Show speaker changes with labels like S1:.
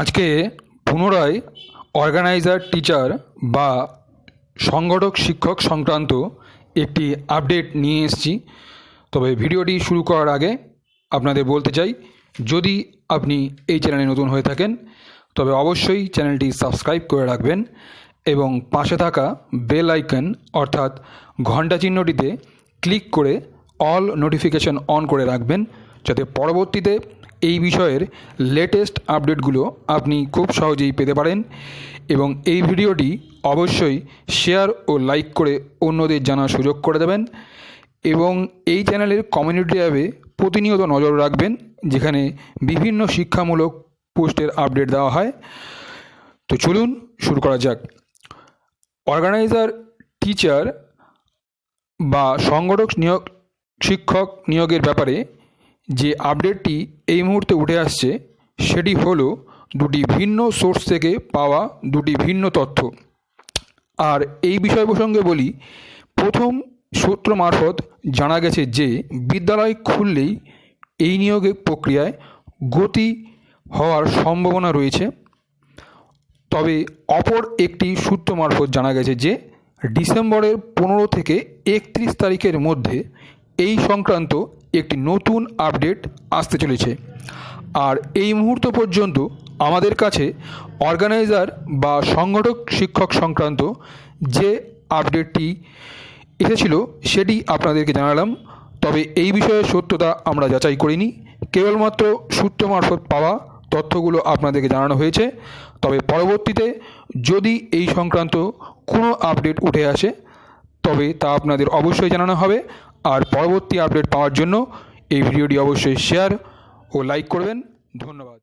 S1: আজকে পুনরায় organiser teacher বা সংগঠক, শিক্ষক সংক্রান্ত একটি আপডেট নিয়ে এসেছি। তবে ভিডিওটি শুরু করার আগে আপনাদের বলতে চাই, যদি আপনি এই চ্যানেলে নতুন হয়ে থাকেন, তবে অবশ্যই চ্যানেলটি সাবস্ক্রাইব করে রাখবেন এবং পাশে থাকা বেল আইকন অর্থাৎ ঘণ্টা চিহ্নটিতে ক্লিক করে অল নোটিফিকেশন অন করে রাখবেন। যাতে পরবর্তীতে এই বিষয়ের লেটেস্ট আপডেটগুলো আপনি খুব সহজেই পেতে পারেন এবং এই ভিডিওটি অবশ্যই শেয়ার ও লাইক করে অন্যদের জানার সুযোগ করে দেবেন এবং এই চ্যানেলের কমিউনিটি অ্যাপে প্রতিনিয়ত নজর রাখবেন যেখানে বিভিন্ন শিক্ষামূলক পোস্টের আপডেট দেওয়া হয়। তো চলুন শুরু করা যাক। অর্গানাইজার টিচার বা সংগঠক নিয়োগ, শিক্ষক নিয়োগের ব্যাপারে যে আপডেটটি এই মুহূর্তে উঠে আসছে, সেটি হলো দুটি ভিন্ন সোর্স থেকে পাওয়া দুটি ভিন্ন তথ্য। আর এই বিষয় প্রসঙ্গে বলি, প্রথম সূত্র মারফত জানা গেছে যে, বিদ্যালয় খুললেই এই নিয়োগের প্রক্রিয়ায় গতি হওয়ার সম্ভাবনা রয়েছে। তবে অপর একটি সূত্র মারফত জানা গেছে যে, ডিসেম্বরের পনেরো থেকে একত্রিশ তারিখের মধ্যে এই সংক্রান্ত একটি নতুন আপডেট আসতে চলেছে। আর এই মুহূর্ত পর্যন্ত আমাদের কাছে অর্গানাইজার বা সংগঠক শিক্ষক সংক্রান্ত যে আপডেটটি এসেছিল সেটি আপনাদেরকে জানালাম। তবে এই বিষয়ের সত্যতা আমরা যাচাই করিনি। কেবলমাত্র সূত্র মারফত পাওয়া তথ্যগুলো আপনাদেরকে জানানো হয়েছে। তবে পরবর্তীতে যদি এই সংক্রান্ত কোনো আপডেট উঠে আসে তবে তা আপনাদের অবশ্যই জানানো হবে। আর পরবর্তী আপডেট পাওয়ার জন্য এই ভিডিওটি অবশ্যই শেয়ার ও লাইক করবেন। ধন্যবাদ।